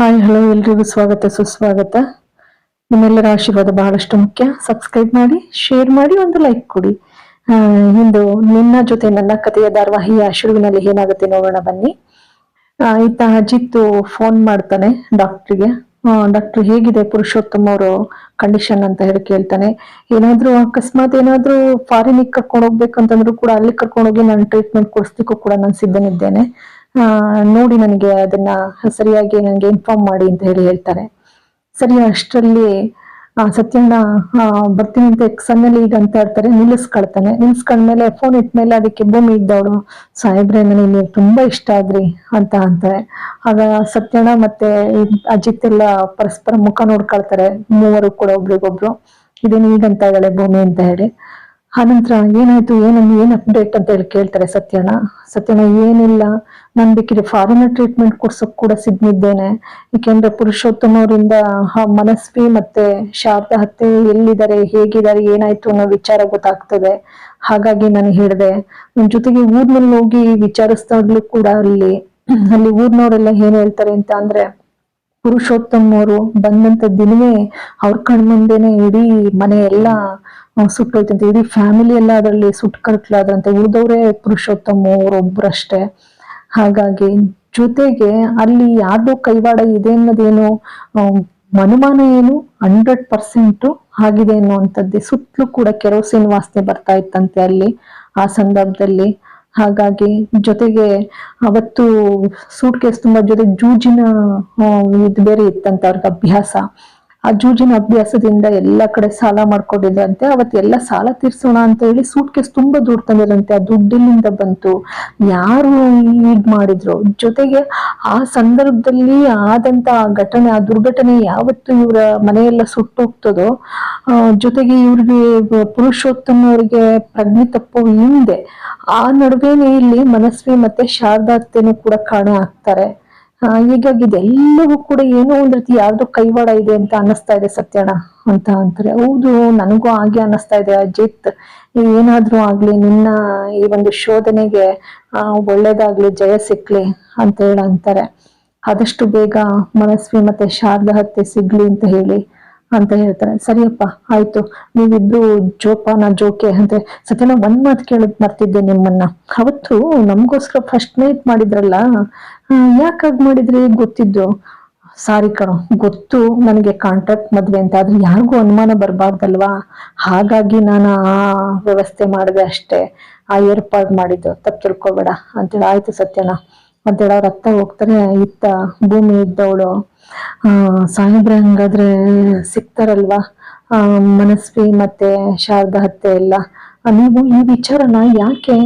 Hi hello ಎಲ್ರಿಗೂ ಸ್ವಾಗತ, ಸುಸ್ವಾಗತ. ನಿಮ್ಮೆಲ್ಲರ ಆಶೀರ್ವಾದ ಬಹಳಷ್ಟು ಮುಖ್ಯ. ಸಬ್ಸ್ಕ್ರೈಬ್ ಮಾಡಿ ಶೇರ್ ಮಾಡಿ, ಒಂದು ಲೈಕ್ ಕೊಡಿ. ಇಂದು ನಿನ್ನ ಜೊತೆ ನನ್ನ ಕಥೆಯ ಧಾರವಾಹಿಯ ಶುರುವಿನಲ್ಲಿ ಏನಾಗುತ್ತೆ ನೋಡೋಣ ಬನ್ನಿ. ಈತ ಅಜಿತ್ ಫೋನ್ ಮಾಡ್ತಾನೆ ಡಾಕ್ಟ್ರಿಗೆ ಡಾಕ್ಟರ್ ಹೇಗಿದೆ ಪುರುಷೋತ್ತಮ್ ಅವರು ಕಂಡೀಷನ್ ಅಂತ ಹೇಳಿ ಕೇಳ್ತಾನೆ. ಏನಾದ್ರೂ ಅಕಸ್ಮಾತ್ ಏನಾದ್ರೂ ಫಾರಿನಿಗೆ ಕರ್ಕೊಂಡು ಹೋಗ್ಬೇಕಂತಂದ್ರು ಕೂಡ ಅಲ್ಲಿ ಕರ್ಕೊಂಡೋಗಿ ನಾನು ಟ್ರೀಟ್ಮೆಂಟ್ ಕೊಡಿಸ್ಲಿಕ್ಕೂ ಕೂಡ ನಾನು ಸಿದ್ಧನಿದ್ದೇನೆ. ನೋಡಿ ನನಗೆ ಅದನ್ನ ಸರಿಯಾಗಿ ನನಗೆ ಇನ್ಫಾರ್ಮ್ ಮಾಡಿ ಅಂತ ಹೇಳಿ ಹೇಳ್ತಾರೆ. ಸರಿ, ಅಷ್ಟರಲ್ಲಿ ಸತ್ಯಣ್ಣ ಬರ್ತೀನಿ ಅಂತ ಸಣ್ಣಲ್ಲಿ ಈಗ ಅಂತ ಹೇಳ್ತಾರೆ, ನಿಲ್ಲಿಸ್ಕೊಳ್ತಾನೆ. ನಿಲ್ಲಿಸ್ಕೊಂಡ್ಮೇಲೆ ಫೋನ್ ಇಟ್ಮೇಲೆ ಅದಕ್ಕೆ ಭೂಮಿ ಇದ್ದವಳು, ಸಾಹೇಬ್ರೆ, ನನಗೆ ನೀವು ತುಂಬಾ ಇಷ್ಟ ಆದ್ರಿ ಅಂತ ಅಂತಾರೆ. ಆಗ ಸತ್ಯಣ್ಣ ಮತ್ತೆ ಅಜಿತ್ ಎಲ್ಲ ಪರಸ್ಪರ ಮುಖ ನೋಡ್ಕೊಳ್ತಾರೆ. ಮೂವರು ಕೂಡ ಒಬ್ರಿಗೊಬ್ರು. ಇದೇನು ಈಗಂತ ಇದ್ದಾಳೆ ಭೂಮಿ ಅಂತ ಹೇಳಿ. ಆನಂತರ ಏನಾಯ್ತು, ಏನನ್ನು, ಏನ್ ಅಪ್ಡೇಟ್ ಅಂತ ಹೇಳಿ ಕೇಳ್ತಾರೆ ಸತ್ಯಣ್ಣ. ಸತ್ಯಣ್ಣ, ಏನಿಲ್ಲ. ನಾನ್ ಬೇಕಿದ್ರೆ ಫಾರಿನ ಟ್ರೀಟ್ಮೆಂಟ್ ಕೊಡ್ಸಕ್ ಕೂಡ ಸಿದ್ನಿದ್ದೇನೆ ಪುರುಷೋತ್ತಮ ಅವರಿಂದ ಮನಸ್ವಿ ಮತ್ತೆ ಶಾರದಾ ಹತ್ತೆ ಎಲ್ಲಿದ್ದಾರೆ, ಹೇಗಿದ್ದಾರೆ, ಏನಾಯ್ತು ಅನ್ನೋ ವಿಚಾರ ಗೊತ್ತಾಗ್ತದೆ. ಹಾಗಾಗಿ ನಾನು ಹೇಳಿದೆ, ನನ್ ಜೊತೆಗೆ ಊರ್ನಲ್ಲಿ ಹೋಗಿ ವಿಚಾರಿಸ್ದಾಗ್ಲೂ ಕೂಡ ಅಲ್ಲಿ ಅಲ್ಲಿ ಊರ್ನವರೆಲ್ಲ ಏನ್ ಹೇಳ್ತಾರೆ ಅಂತ ಅಂದ್ರೆ ಪುರುಷೋತ್ತಮ್ ಅವರು ಬಂದಂತ ದಿನವೇ ಅವ್ರ ಕಣ್ಮುಂದೆನೆ ಇಡೀ ಮನೆ ಎಲ್ಲ ಸುಟ್ಟೋಯ್ತಂತೆ ಇಡೀ ಫ್ಯಾಮಿಲಿ ಎಲ್ಲ ಅದರಲ್ಲಿ ಸುಟ್ಟು ಕಟ್ಲಾದ್ರಂತೆ ಉಳಿದವರೇ ಪುರುಷೋತ್ತಮ ಅವರೊಬ್ಬರಷ್ಟೇ ಹಾಗಾಗಿ ಜೊತೆಗೆ ಅಲ್ಲಿ ಯಾರ್ದೋ ಕೈವಾಡ ಇದೆ ಅನ್ನೋದೇನು ಅನುಮಾನ ಏನು? ಹಂಡ್ರೆಡ್ ಪರ್ಸೆಂಟ್ ಆಗಿದೆ ಅನ್ನುವಂಥದ್ದೇ. ಸುತ್ತಲೂ ಕೂಡ ಕೆರೋಸಿನ್ ವಾಸನೆ ಬರ್ತಾ ಇತ್ತಂತೆ ಅಲ್ಲಿ, ಆ ಸಂದರ್ಭದಲ್ಲಿ. ಹಾಗಾಗಿ ಜೊತೆಗೆ ಅವತ್ತು ಸೂಟ್ ಕೇಸ್ ತುಂಬಾ ಜೊತೆ ಜೂಜಿನ ಇದು ಬೇರೆ ಇತ್ತಂತೆ ಅವ್ರಿಗೆ ಅಭ್ಯಾಸ. ಆ ಜೂಜಿನ ಅಭ್ಯಾಸದಿಂದ ಎಲ್ಲ ಕಡೆ ಸಾಲ ಮಾಡ್ಕೊಂಡಿದ್ರಂತೆ, ಅವತ್ತು ಎಲ್ಲ ಸಾಲ ತೀರ್ಸೋಣ ಅಂತ ಹೇಳಿ ಸೂಟ್ ಕೇಸ್ ತುಂಬಾ ದುಡ್ಡು ತಂದಿರಂತೆ ಆ ದುಡ್ಡಿಲ್ಲಿಂದ ಬಂತು. ಯಾರು ಈಡ್ ಮಾಡಿದ್ರು? ಜೊತೆಗೆ ಆ ಸಂದರ್ಭದಲ್ಲಿ ಆದಂತ ಆ ಘಟನೆ, ಆ ದುರ್ಘಟನೆ ಯಾವತ್ತು ಇವರ ಮನೆಯೆಲ್ಲ ಸುಟ್ಟೋಗ್ತದೋ ಹೋಗ್ತದೋ ಜೊತೆಗೆ ಇವ್ರಿಗೆ ಪುರುಷೋತ್ತಮ ಅವರಿಗೆ ಪ್ರಜ್ಞೆ ತಪ್ಪು ಹಿಂದೆ ಆ ನಡುವೆನೇ ಇಲ್ಲಿ ಮನಸ್ವಿ ಮತ್ತೆ ಶಾರದಾತ್ಯನು ಕೂಡ ಕಾಣೆ ಆಗ್ತಾರೆ. ಹೀಗಾಗಿ ಇದೆಲ್ಲವೂ ಕೂಡ ಏನೋ ಒಂದ್ ರೀತಿ ಯಾರ್ದೋ ಕೈವಾಡ ಇದೆ ಅಂತ ಅನ್ನಿಸ್ತಾ ಇದೆ ಸತ್ಯಣ ಅಂತ ಅಂತಾರೆ. ಹೌದು, ನನಗೂ ಹಾಗೆ ಅನ್ನಿಸ್ತಾ ಇದೆ. ಅಜಿತ್, ಏನಾದ್ರೂ ಆಗ್ಲಿ, ನಿನ್ನ ಈ ಒಂದು ಶೋಧನೆಗೆ ಒಳ್ಳೇದಾಗ್ಲಿ, ಜಯ ಸಿಕ್ಲಿ ಅಂತ ಹೇಳ ಅಂತಾರೆ. ಆದಷ್ಟು ಬೇಗ ಮನಸ್ವಿ ಮತ್ತೆ ಶಾರದಾ ಹತ್ತೆ ಸಿಗ್ಲಿ ಅಂತ ಹೇಳಿ ಅಂತ ಹೇಳ್ತಾರೆ. ಸರಿಯಪ್ಪ, ಆಯ್ತು. ನೀವಿಬ್ರು ಜೋಪಾನ, ಜೋಕೆ ಅಂತ, ಸತ್ಯನ ಒಂದ್ ಮಾತು ಕೇಳದ್ ಮರ್ತಿದ್ದೆ ನಿಮ್ಮನ್ನ. ಅವತ್ತು ನಮ್ಗೋಸ್ಕರ ಫಸ್ಟ್ ನೈಟ್ ಮಾಡಿದ್ರಲ್ಲ ಯಾಕಾಗ್ ಮಾಡಿದ್ರಿ ಗೊತ್ತಿದ್ದು? ಸಾರಿ ಕಣೋ, ಗೊತ್ತು ನನಗೆ ಕಾಂಟ್ರಾಕ್ಟ್ ಮದ್ವೆ ಅಂತ, ಆದ್ರೆ ಯಾರಿಗೂ ಅನುಮಾನ ಬರಬಾರ್ದಲ್ವಾ? ಹಾಗಾಗಿ ನಾನು ಆ ವ್ಯವಸ್ಥೆ ಮಾಡಿದೆ ಅಷ್ಟೇ. ಆ ಏರ್ಪಾಡು ಮಾಡಿದ್ದು, ತಪ್ಪು ತಿಳ್ಕೊಬೇಡ. ಅಂತೇಳಿ ಆಯ್ತು ಸತ್ಯನ. ಅಂತೇಳಿ ರಕ್ತ ಹೋಗ್ತಾರೆ ಇತ್ತ ಭೂಮಿ ಇದ್ದವಳು. ಆ, ಸಾಹೇಬ್ರೆ, ಹಂಗಾದ್ರೆ ಸಿಗ್ತಾರಲ್ವಾ? ಮನಸ್ವಿ ಮತ್ತೆ ಶಾರದಾ ಹತ್ತೆ ಎಲ್ಲ. ನೀವು ಈ ವಿಚಾರನ ಯಾಕೆ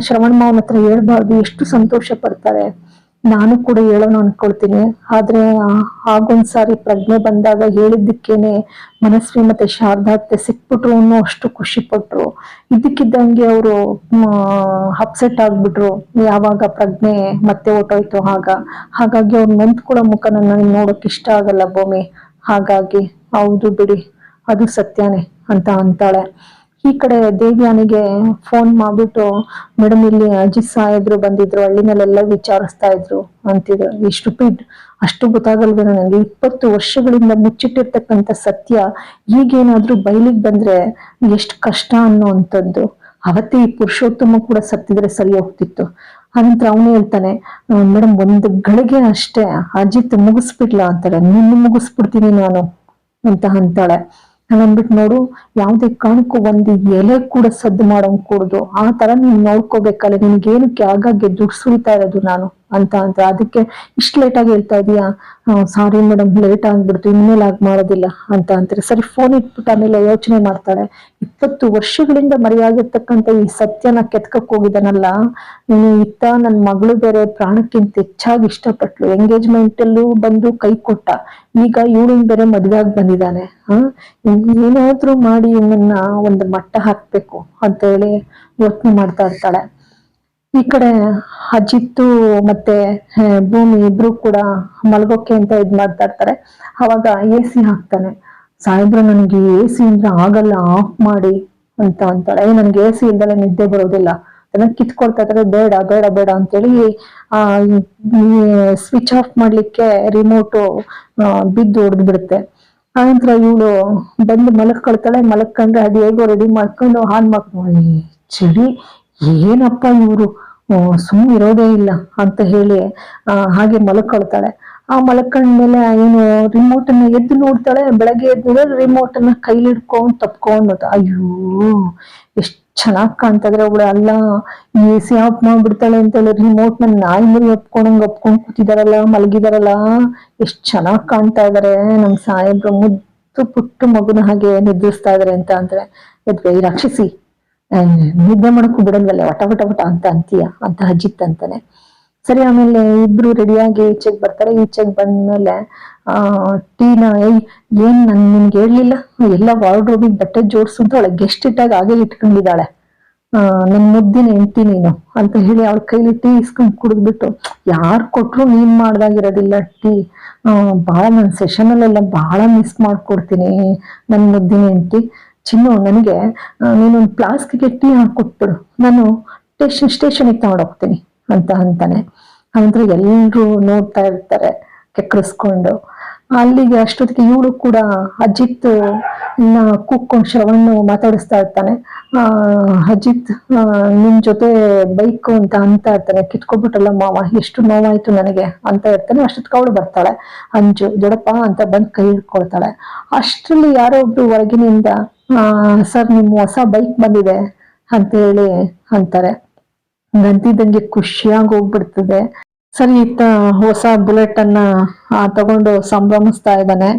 ಶ್ರವಣ ಮಾವನ ಹತ್ರ ಹೇಳ್ಬಾರ್ದು? ಎಷ್ಟು ಸಂತೋಷ ಪಡ್ತಾರೆ? ನಾನು ಕೂಡ ಹೇಳೋಣ ಅನ್ಕೊಳ್ತೀನಿ. ಆದ್ರೆ ಹಾಗೊಂದ್ಸಾರಿ ಪ್ರಜ್ಞೆ ಬಂದಾಗ ಹೇಳಿದ್ದಕ್ಕೇನೆ ಮನಸ್ವಿ ಮತ್ತೆ ಶಾರದಾತ್ತೆ ಸಿಕ್ಬಿಟ್ರು ಅನ್ನೋ ಅಷ್ಟು ಖುಷಿ ಪಟ್ರು. ಇದ್ದಕ್ಕಿದ್ದಂಗೆ ಅವರು ಅಪ್ಸೆಟ್ ಆಗ್ಬಿಟ್ರು. ಯಾವಾಗ ಪ್ರಜ್ಞೆ ಮತ್ತೆ ಹೊಟ್ಟೋಯ್ತು ಆಗ. ಹಾಗಾಗಿ ಅವ್ರು ನೊಂದ್ಕೊಳ್ಳೋ ಮುಖ ನನಗೆ ನೋಡೋಕೆ ಇಷ್ಟ ಆಗಲ್ಲ ಭೂಮಿ. ಹಾಗಾಗಿ, ಹೌದು ಬಿಡಿ, ಅದು ಸತ್ಯನೇ ಅಂತ ಅಂತಾಳೆ. ಈ ಕಡೆ ದೇವ್ಯಾನಿಗೆ ಫೋನ್ ಮಾಡ್ಬಿಟ್ಟು ಮೇಡಮ್ ಇಲ್ಲಿ ಅಜಿತ್ ಸಾಹೇಬ್ರು ಬಂದಿದ್ರು, ಹಳ್ಳಿನಲ್ಲೆಲ್ಲ ವಿಚಾರಿಸ್ತಾ ಇದ್ರು ಅಂತಿದ್ರು. ಇಷ್ಟು ಪಿಡ್ ಅಷ್ಟು ಗೊತ್ತಾಗಲ್ವೇ ನನಗೆ. ಇಪ್ಪತ್ತು ವರ್ಷಗಳಿಂದ ಮುಚ್ಚಿಟ್ಟಿರ್ತಕ್ಕಂಥ ಸತ್ಯ ಈಗೇನಾದ್ರೂ ಬಯಲಿಗೆ ಬಂದ್ರೆ ಎಷ್ಟು ಕಷ್ಟ ಅನ್ನೋವಂಥದ್ದು. ಅವತ್ತೇ ಈ ಪುರುಷೋತ್ತಮ ಕೂಡ ಸತ್ತಿದ್ರೆ ಸರಿ ಹೋಗ್ತಿತ್ತು. ಅನಂತರ ಅವನು ಹೇಳ್ತಾನೆ ಮೇಡಮ್ ಒಂದು ಗಳಿಗೆ ಅಷ್ಟೇ, ಅಜಿತ್ ಮುಗಿಸ್ಬಿಡ್ಲಾ? ಅಂತಾಳೆ ನಿನ್ನ ಮುಗಿಸ್ಬಿಡ್ತೀನಿ ನಾನು, ಅಂತ ಅಂತಾಳೆ. ಅಂದ್ಬಿಟ್ಟು ನೋಡು, ಯಾವುದೇ ಕಾರಣಕ್ಕೂ ಒಂದು ಎಲೆ ಕೂಡ ಸದ್ದು ಮಾಡೋಂಗ್ ಕೂಡುದು. ಆ ತರ ನೀನ್ ನೋಡ್ಕೋಬೇಕಲ್ಲ ನಿನ್ಗೇನಕ್ಕೆ ಆಗಾಗ್ಗೆ ದುಡ್ಡು ಸುರಿತಾ ಇರೋದು ನಾನು. ಅಂತ ಅಂತ. ಅದಕ್ಕೆ ಇಷ್ಟು ಲೇಟಾಗಿ ಹೇಳ್ತಾ ಇದೀಯಾ? ಸಾರಿ ಮೇಡಮ್ ಲೇಟ್ ಆಗ್ಬಿಡ್ತು, ಇನ್ಮೇಲೆ ಆಗ್ ಮಾಡೋದಿಲ್ಲ ಅಂತ ಅಂತಾರೆ. ಸರಿ ಫೋನ್ ಇಟ್ಬಿಟ್ಟು ಆಮೇಲೆ ಯೋಚನೆ ಮಾಡ್ತಾಳೆ ಇಪ್ಪತ್ತು ವರ್ಷಗಳಿಂದ ಮರೆಯಾಗಿರ್ತಕ್ಕಂಥ ಈ ಸತ್ಯನ ಕೆತ್ಕಕ್ ಹೋಗಿದ್ದಾನಲ್ಲ, ನೀನು ಇತ್ತ ನನ್ನ ಮಗಳು ಬೇರೆ ಪ್ರಾಣಕ್ಕಿಂತ ಹೆಚ್ಚಾಗಿ ಇಷ್ಟಪಟ್ಲು. ಎಂಗೇಜ್ಮೆಂಟ್ ಅಲ್ಲೂ ಬಂದು ಕೈ ಕೊಟ್ಟ. ಈಗ ಇವಳಿಂದ ಬೇರೆ ಮದ್ವೆ ಆಗಿ ಬಂದಿದ್ದಾನೆ. ಹ ಏನಾದ್ರೂ ಮಾಡಿ ಇವನನ್ನ ಒಂದು ಮಟ್ಟ ಹಾಕ್ಬೇಕು ಅಂತ ಹೇಳಿ ಯೋಚನೆ ಮಾಡ್ತಾ ಇರ್ತಾಳೆ. ಈ ಕಡೆ ಅಜಿತ್ತು ಮತ್ತೆ ಭೂಮಿ ಇಬ್ರು ಕೂಡ ಮಲಗೋಕೆ ಅಂತ ಇದ್ ಮಾಡ್ತಾ ಇರ್ತಾರೆ. ಅವಾಗ ಎ ಸಿ ಹಾಕ್ತಾನೆ. ಸಾಯಿಬ್ರು ನನ್ಗೆ ಎ ಸಿ ಅಂದ್ರೆ ಆಗಲ್ಲ ಆಫ್ ಮಾಡಿ ಅಂತ ಅಂತಾರೆ. ಏ, ನನ್ಗೆ ಎ ಸಿ ಇಲ್ದಲೆ ನಿದ್ದೆ ಬರೋದಿಲ್ಲ. ಅದನ್ನ ಕಿತ್ಕೊಳ್ತಾ ಇದ್ರೆ ಬೇಡ ಬೇಡ ಬೇಡ ಅಂತೇಳಿ, ಆ ಸ್ವಿಚ್ ಆಫ್ ಮಾಡ್ಲಿಕ್ಕೆ ರಿಮೋಟು ಬಿದ್ದು ಹೊಡೆದು ಬಿಡುತ್ತೆ. ಆನಂತರ ಇವಳು ಬಂದು ಮಲಕ್ಕೊಳ್ತಾಳೆ ಮಲಕ್ಕೊಂಡ್ರೆ ಅದು ಹೇಗೋ ರೆಡಿ ಮಾಡ್ಕೊಂಡು ಆನ್ ಮಾಡ್ಕೊಂಡು ಚಳಿ. ಏನಪ್ಪ ಇವರು? ಸುಮ್ಮನೆ ಇರೋದೇ ಇಲ್ಲ ಅಂತ ಹೇಳಿ ಹಾಗೆ ಮಲ್ಕೊಳ್ತಾಳೆ. ಆ ಮಲಕೊಂಡ್ಮೇಲೆ ಏನು ರಿಮೋಟ್ ಅನ್ನ ಎದ್ದು ನೋಡ್ತಾಳೆ, ಬೆಳಗ್ಗೆ ಎದ್ದು ರಿಮೋಟ್ ಅನ್ನ ಕೈಲಿ ಹಿಡ್ಕೊಂಡ್ ತಪ್ಕೊಂಡ್ ಅಯ್ಯೋ, ಎಷ್ಟ್ ಚೆನ್ನಾಗ್ ಕಾಣ್ತದ್ರೆ ಅವಳು. ಅಲ್ಲ ಎ ಸಿ ಆಫ್ ಮಾಡ್ಬಿಡ್ತಾಳೆ ಅಂತೇಳಿ ರಿಮೋಟ್ನ ನಾಯಿ ಮರಿ ಒಪ್ಕೊಂಡಂಗ್ ಒಪ್ಕೊಂಡ್ ಕೂತಿದಾರಲ್ಲ, ಮಲಗಿದಾರಲ್ಲ. ಎಷ್ಟ್ ಚೆನ್ನಾಗ್ ಕಾಣ್ತಾ ಇದಾರೆ. ನಮ್ ಸಾಹೇಬ್ರು ಮುದ್ದು ಪುಟ್ಟು ಮಗುನ ಹಾಗೆ ನಿದ್ರಿಸ್ತಾ ಇದಾರೆ ಅಂತ ಅಂದ್ರೆ ಎದ್ವೆ ರಕ್ಷಿಸಿ. ನಿದ್ದೆ ಮಾಡಕ್ಕೂ ಬಿಡಲ್ವಲ್ಲ ಒಟ ಒಟ ಒಟ ಅಂತ ಅಂತೀಯ, ಅಂತ ಅಜಿತ್ ಅಂತಾನೆ. ಸರಿ, ಆಮೇಲೆ ಇಬ್ರು ರೆಡಿಯಾಗಿ ಈಚೆಗೆ ಬರ್ತಾರೆ. ಈಚೆಗೆ ಬಂದ್ಮೇಲೆ, ಆ, ಟೀನ ಏನ್ ನನ್ ನಿನ್ಗೆ ಹೇಳ್ಲಿಲ್ಲ? ಎಲ್ಲ ವಾರ್ಡ್ರೋಬಿಗೆ ಬಟ್ಟೆ ಜೋಡ್ಸು ಅಂತ ಅವಳೆ ಗೆಸ್ಟ್ ಇಟ್ಟಾಗ ಹಾಗೆ ಇಟ್ಕೊಂಡಿದ್ದಾಳೆ. ಆ, ನನ್ ಮುದ್ದಿನ ಹೆಂಡ್ತಿ ನೀನು, ಅಂತ ಹೇಳಿ ಅವಳ ಕೈಲಿ ಟೀ ಇಸ್ಕೊಂಡ್ ಕುಡಿದ್ಬಿಟ್ಟು, ಯಾರ್ ಕೊಟ್ರು ನೀನ್ ಮಾಡ್ದಾಗಿರೋದಿಲ್ಲ ಟೀ? ಆ ಬಹಳ ನನ್ ಸೆಷನ್ ಅಲ್ಲೆಲ್ಲ ಬಹಳ ಮಿಸ್ ಮಾಡ್ಕೊಡ್ತೀನಿ, ನನ್ ಮುದ್ದಿನ ಹೆಂಡ್ತಿ. ಚಿನ್ನು, ನನಗೆ ನೀನೊಂದು ಪ್ಲಾಸ್ಕ್ಗೆ ಟೀ ಹಾಕೊಟ್ಬಿಡು ನಾನು ಸ್ಟೇಷನ್ ಸ್ಟೇಷನಿಗೆ ತಗೊಂಡೋಗ್ತೀನಿ ಅಂತ ಅಂತಾನೆ. ಅಂದ್ರೆ ಎಲ್ಲರೂ ನೋಡ್ತಾ ಇರ್ತಾರೆ, ಕೆಕ್ಕರಿಸ್ಕೊಂಡು. ಅಲ್ಲಿಗೆ ಅಷ್ಟೊತ್ತಿಗೆ ಇವಳು ಕೂಡ ಅಜಿತ್ನ ಕೂಕೊಂಡು ಶ್ರವಣ್ಣು ಮಾತಾಡಿಸ್ತಾ ಇರ್ತಾನೆ. ಅಜಿತ್ ನಿನ್ ಜೊತೆ ಬೈಕ್ ಅಂತ ಅಂತ ಇರ್ತಾನೆ. ಕಿತ್ಕೊಬಿಟ್ಟಲ್ಲ ಮಾವ, ಎಷ್ಟು ನೋವಾಯ್ತು ನನಗೆ ಅಂತ ಇರ್ತಾನೆ. ಅಷ್ಟೊತ್ತಿಗೆ ಅವಳು ಬರ್ತಾಳೆ. ಅಂಜು ದೊಡಪ್ಪ ಅಂತ ಬಂದು ಕೈ ಹಿಡ್ಕೊಳ್ತಾಳೆ. ಅಷ್ಟರಲ್ಲಿ ಯಾರೋ ಒಬ್ರು ಹೊರಗಿನಿಂದ ಸರ್, ನಿಮ್ಮ ಹೊಸ ಬೈಕ್ ಬಂದಿದೆ ಅಂತ ಹೇಳಿ ಅಂತಾರೆ. ನಂತಿದ್ದಂಗೆ ಖುಷಿಯಾಗಿ ಹೋಗ್ಬಿಡ್ತದೆ. ಸರಿ, ಈತ ಹೊಸ ಬುಲೆಟ್ ಅನ್ನ ತಗೊಂಡು ಸಂಭ್ರಮಿಸ್ತಾ ಇದ್ದಾನೆ.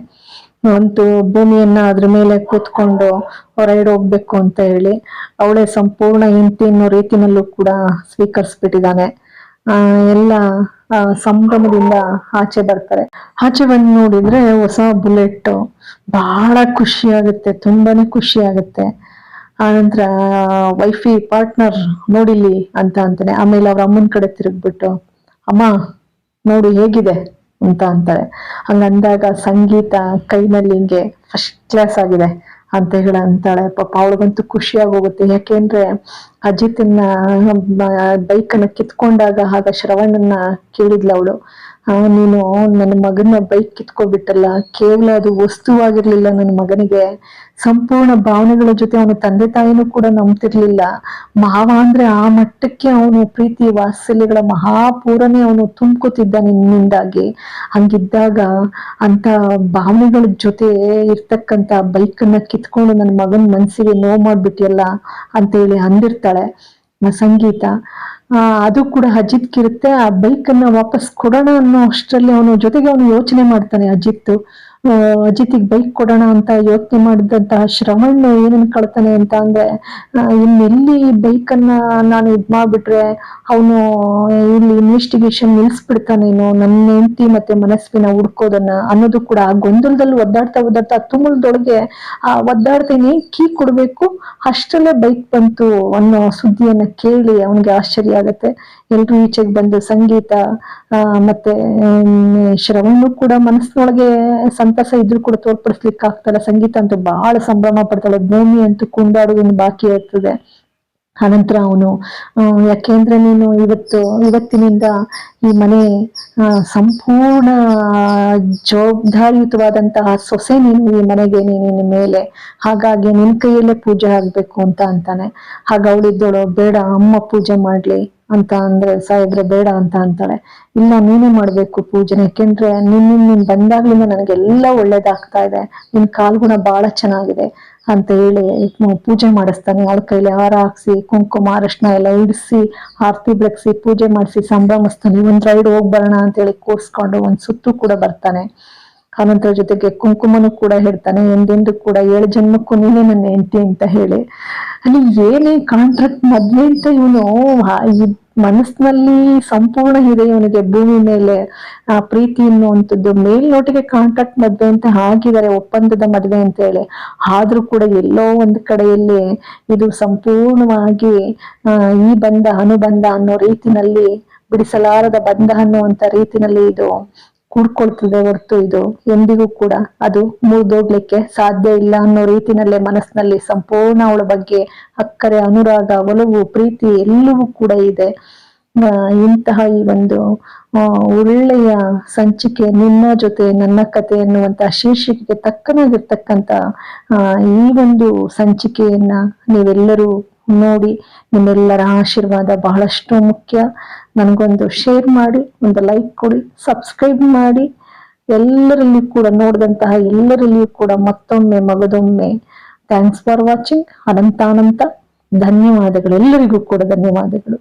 ಅಂತೂ ಭೂಮಿಯನ್ನ ಅದ್ರ ಮೇಲೆ ಕೂತ್ಕೊಂಡು ರೈಡ್ ಹೋಗ್ಬೇಕು ಅಂತ ಹೇಳಿ, ಅವಳೇ ಸಂಪೂರ್ಣ ಹೆಂಡತಿ ಅನ್ನೋ ರೀತಿನಲ್ಲೂ ಕೂಡ ಸ್ವೀಕರಿಸ್ಬಿಟ್ಟಿದ್ದಾನೆ. ಎಲ್ಲ ಸಂಭ್ರಮದಿಂದ ಆಚೆ ಬರ್ತಾರೆ. ಆಚೆ ಬಂದು ನೋಡಿದ್ರೆ ಹೊಸ ಬುಲೆಟ್ ಬಹಳ ಖುಷಿ ಆಗುತ್ತೆ ತುಂಬಾನೇ ಖುಷಿ ಆಗುತ್ತೆ ಆನಂತರ ವೈಫಿ ಪಾರ್ಟ್ನರ್ ನೋಡಿಲಿ ಅಂತ ಅಂತಾನೆ, ಆಮೇಲೆ ಅವ್ರ ಅಮ್ಮನ ಕಡೆ ತಿರುಗ್ಬಿಟ್ಟು, ಅಮ್ಮ, ನೋಡು ಹೇಗಿದೆ? ಅಂತ ಅಂತಾರೆ. ಹಂಗಂದಾಗ ಸಂಗೀತ ಕೈನಲ್ಲಿ ಹಿಂಗೆ ಫಸ್ಟ್ ಕ್ಲಾಸ್ ಆಗಿದೆ. ಅಂತ ಹೇಳ ಅಂತಾಳೆ ಪಾಪ ಅವಳಿಗಂತೂ ಖುಷಿಯಾಗಿ ಹೋಗುತ್ತೆ ಯಾಕೆಂದ್ರೆ ಅಜಿತ್ನ ಬೈಕ್ ಅನ್ನ ಕಿತ್ಕೊಂಡಾಗ ಆಗ ಶ್ರವಣನ್ನ ಕೇಳಿದ್ಲ ಅವಳು. ನೀನು ನನ್ನ ಮಗನ ಬೈಕ್ ಕಿತ್ಕೊಬಿಟ್ಟಲ್ಲ, ಕೇವಲ ಅದು ವಸ್ತುವಾಗಿರ್ಲಿಲ್ಲ ನನ್ನ ಮಗನಿಗೆ. ಸಂಪೂರ್ಣ ಭಾವನೆಗಳ ಜೊತೆ ಅವನ ತಂದೆ ತಾಯಿನೂ ಕೂಡ ನಂಬ್ತಿರ್ಲಿಲ್ಲ. ಮಾವ ಅಂದ್ರೆ ಆ ಮಟ್ಟಕ್ಕೆ ಅವನು ಪ್ರೀತಿ ವಾತ್ಸಲ್ಯಗಳ ಮಹಾಪೂರನೇ ಅವನು ತುಂಬ್ಕೋತಿದ್ದ ನಿನ್ನಿಂದಾಗಿ. ಹಂಗಿದ್ದಾಗ ಅಂತ ಭಾವನೆಗಳ ಜೊತೆ ಇರ್ತಕ್ಕಂತ ಬೈಕ್ ಅನ್ನ ಕಿತ್ಕೊಂಡು ನನ್ನ ಮಗನ ಮನ್ಸಿಗೆ ನೋವು ಮಾಡ್ಬಿಟ್ಟಿಯಲ್ಲ ಅಂತ ಹೇಳಿ ಅಂದಿರ್ತಾಳೆ. ಸಂಗೀತ. ಅದು ಕೂಡ ಅಜಿತ್ ಕಿರುತ್ತೆ. ಆ ಬೈಕ್ ಅನ್ನ ವಾಪಸ್ ಕೊಡೋಣ ಅನ್ನೋ ಅಷ್ಟರಲ್ಲಿ ಅವನು ಜೊತೆಗೆ ಅವನು ಯೋಚನೆ ಮಾಡ್ತಾನೆ ಅಜಿತ್. ಅಜಿತಿಗೆ ಬೈಕ್ ಕೊಡೋಣ ಅಂತ ಯೋಚನೆ ಮಾಡಿದಂತಹ ಶ್ರವಣ್ ಏನನ್ ಕಳ್ತಾನೆ ಅಂತ ಅಂದ್ರೆ ಇನ್ನೆಲ್ಲಿ ಬೈಕ್ ಅನ್ನ ನಾನು ಇದ್ ಮಾಡ್ಬಿಟ್ರೆ ಅವನು ಇಲ್ಲಿ ಇನ್ವೆಸ್ಟಿಗೇಷನ್ ನಿಲ್ಸ್ಬಿಡ್ತಾನೇನು ನನ್ನ ಹೆಂಡತಿ ಮತ್ತೆ ಮನಸ್ಸಿನ ಹುಡ್ಕೋದನ್ನ ಅನ್ನೋದು ಕೂಡ ಆ ಗೊಂದಲದಲ್ಲಿ ಒದ್ದಾಡ್ತಾ ಒದ್ದಾಡ್ತಾ ತುಮುಲ್ದೊಳಗೆ, ಆ ಒದ್ದಾಡ್ತೀನಿ ಕೀ ಕೊಡ್ಬೇಕು, ಅಷ್ಟರಲ್ಲೇ ಬೈಕ್ ಬಂತು ಅನ್ನೋ ಸುದ್ದಿಯನ್ನ ಕೇಳಿ ಅವನಿಗೆ ಆಶ್ಚರ್ಯ ಆಗತ್ತೆ. ಎಲ್ರು ಈಚೆಗೆ ಬಂದು ಸಂಗೀತ ಮತ್ತೆ ಶ್ರವಣ್ ಕೂಡ ಮನಸ್ಸಿನೊಳಗೆ ಸಂತಸ ಇದ್ರು ಕೂಡ ತೋರ್ಪಡಿಸ್ಲಿಕ್ಕೆ ಆಗ್ತಲ್ಲ ಸಂಗೀತ ಅಂತೂ ಬಹಳ ಸಂಭ್ರಮ ಪಡ್ತಾಳೆ. ಭೂಮಿ ಅಂತೂ ಕುಂದಾಡೋದೊಂದು ಬಾಕಿ ಇರ್ತದೆ. ಅನಂತರ ಅವನು ಯಾಕೆಂದ್ರೆ ನೀನು ಇವತ್ತು, ಇವತ್ತಿನಿಂದ ಈ ಮನೆ ಸಂಪೂರ್ಣ ಜವಾಬ್ದಾರಿಯುತವಾದಂತಹ ಸೊಸೆ ನೀನು ಈ ಮನೆಗೆ, ನೀನು ನಿನ್ನ ಮೇಲೆ. ಹಾಗಾಗಿ ನಿನ್ ಕೈಯಲ್ಲೇ ಪೂಜೆ ಆಗ್ಬೇಕು ಅಂತ ಅಂತಾನೆ. ಹಾಗ ಅವಳಿದ್ದಳು, ಬೇಡ, ಅಮ್ಮ ಪೂಜೆ ಮಾಡ್ಲಿ. ಅಂತ ಅಂದ್ರೆ ಸಾಯಿದ್ರೆ ಬೇಡ ಅಂತ ಅಂತಾಳೆ ಇಲ್ಲ ನೀನೇ ಮಾಡ್ಬೇಕು ಪೂಜೆ ಯಾಕೆಂದ್ರೆ ನಿನ್ನ ನೀನ್ ಬಂದಾಗ್ಲಿಂದ ನನಗೆಲ್ಲ ಒಳ್ಳೇದಾಗ್ತಾ ಇದೆ. ನಿನ್ ಕಾಲ್ಗುಣ ಬಹಳ ಚೆನ್ನಾಗಿದೆ ಅಂತ ಹೇಳಿ ಪೂಜೆ ಮಾಡಿಸ್ತಾನೆ. ಅವಳ ಕೈಲಿ ಹಾರ ಹಾಕ್ಸಿ, ಕುಂಕುಮ, ಅರಶಿನ ಎಲ್ಲ ಇಡಿಸಿ, ಆರತಿ ಬೆಳಗ್ಸಿ, ಪೂಜೆ ಮಾಡಿಸಿ, ಸಂಭ್ರಮಿಸ್ತಾನೆ. ಒಂದ್ ರೈಡ್ ಹೋಗ್ ಬರೋಣ ಅಂತ ಹೇಳಿ ಕೂರ್ಸ್ಕೊಂಡು ಒಂದ್ ಸುತ್ತು ಕೂಡ ಬರ್ತಾನೆ. ಅನಂತರ ಜೊತೆಗೆ ಕುಂಕುಮನು ಕೂಡ ಹೇಳ್ತಾನೆ, ಎಂದೆಂದು ಕೂಡ ಏಳು ಜನ್ಮಕ್ಕೂ ನೀನೇ ನನ್ನ ಹೆಂಡತಿ ಅಂತ ಹೇಳಿ. ಅಲ್ಲಿ ಏನೇ ಕಾಂಟ್ರಾಕ್ಟ್ ಮದ್ವೆ ಅಂತ ಇವನು ಮನಸ್ಸಿನಲ್ಲಿ ಸಂಪೂರ್ಣ ಇದೆ ಇವನಿಗೆ ಭೂಮಿ ಮೇಲೆ, ಆ ಪ್ರೀತಿ ಅನ್ನುವಂಥದ್ದು ಮೇಲ್ನೋಟಿಗೆ ಕಾಂಟ್ರಾಕ್ಟ್ ಮದ್ವೆ ಅಂತ ಹಾಕಿದ್ದಾರೆ ಒಪ್ಪಂದದ ಮದ್ವೆ ಅಂತ ಹೇಳಿ. ಆದ್ರೂ ಕೂಡ ಎಲ್ಲೋ ಒಂದು ಕಡೆಯಲ್ಲಿ ಇದು ಸಂಪೂರ್ಣವಾಗಿ ಈ ಬಂಧ, ಅನುಬಂಧ ಅನ್ನೋ ರೀತಿನಲ್ಲಿ ಬಿಡಿಸಲಾರದ ಬಂಧ ಅನ್ನುವಂತ ರೀತಿನಲ್ಲಿ ಇದು ಕೂಡ್ಕೊಳ್ತದೆ ಹೊರತು ಇದು. ಎಂದಿಗೂ ಕೂಡ ಅದು ಮುರಿದೋಗ್ಲಿಕ್ಕೆ ಸಾಧ್ಯ ಇಲ್ಲ ಅನ್ನೋ ರೀತಿನಲ್ಲೇ ಮನಸ್ಸಿನಲ್ಲಿ ಸಂಪೂರ್ಣ ಅವಳ ಬಗ್ಗೆ ಅಕ್ಕರೆ, ಅನುರಾಗ, ಒಲವು, ಪ್ರೀತಿ ಎಲ್ಲವೂ ಕೂಡ ಇದೆ. ಇಂತಹ ಈ ಒಂದು ಒಳ್ಳೆಯ ಸಂಚಿಕೆ, ನಿನ್ನ ಜೊತೆ ನನ್ನ ಕತೆ ಎನ್ನುವಂತ ಶೀರ್ಷಿಕೆಗೆ ತಕ್ಕನಾಗಿರ್ತಕ್ಕಂತ ಈ ಒಂದು ಸಂಚಿಕೆಯನ್ನ ನೀವೆಲ್ಲರೂ ನೋಡಿ, ನಿಮ್ಮೆಲ್ಲರ ಆಶೀರ್ವಾದ ಬಹಳಷ್ಟು ಮುಖ್ಯ. ನನಗೊಂದು ಶೇರ್ ಮಾಡಿ, ಒಂದು ಲೈಕ್ ಕೊಡಿ ಸಬ್ಸ್ಕ್ರೈಬ್ ಮಾಡಿ. ಎಲ್ಲರಲ್ಲಿಯೂ ಕೂಡ, ನೋಡಿದಂತಹ ಎಲ್ಲರಲ್ಲಿಯೂ ಕೂಡ ಮತ್ತೊಮ್ಮೆ ಮಗದೊಮ್ಮೆ. ಥ್ಯಾಂಕ್ಸ್ ಫಾರ್ ವಾಚಿಂಗ್ ಅನಂತ ಅನಂತ ಧನ್ಯವಾದಗಳು. ಎಲ್ಲರಿಗೂ ಕೂಡ ಧನ್ಯವಾದಗಳು.